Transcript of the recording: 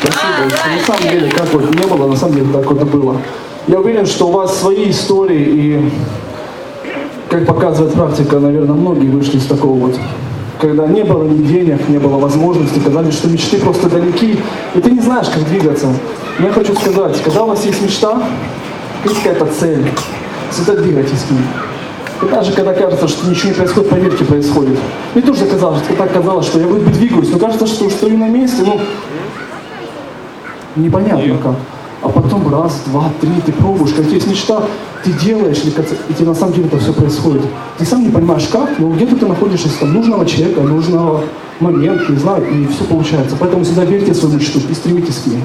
Спасибо. Что На самом деле, как вот не было, на самом деле так вот и было. Я уверен, что у вас свои истории, и, как показывает практика, наверное, многие вышли из такого вот, когда не было ни денег, не было возможности, казались, что мечты просто далеки, и ты не знаешь, как двигаться. Я хочу сказать, когда у вас есть мечта, есть какая-то цель, всегда двигайтесь к ней. И даже когда кажется, что ничего не происходит, поверьте, происходит. Мне тоже казалось, так казалось, что я вроде бы двигаюсь, но кажется, что стою на месте, ну, непонятно как. А потом раз, два, три, ты пробуешь, как есть мечта, ты делаешь, и тебе на самом деле это все происходит. Ты сам не понимаешь как, но где-то ты находишься там нужного человека, нужного момента, не знаю, и все получается. Поэтому всегда верьте в свою мечту и стремитесь к ней.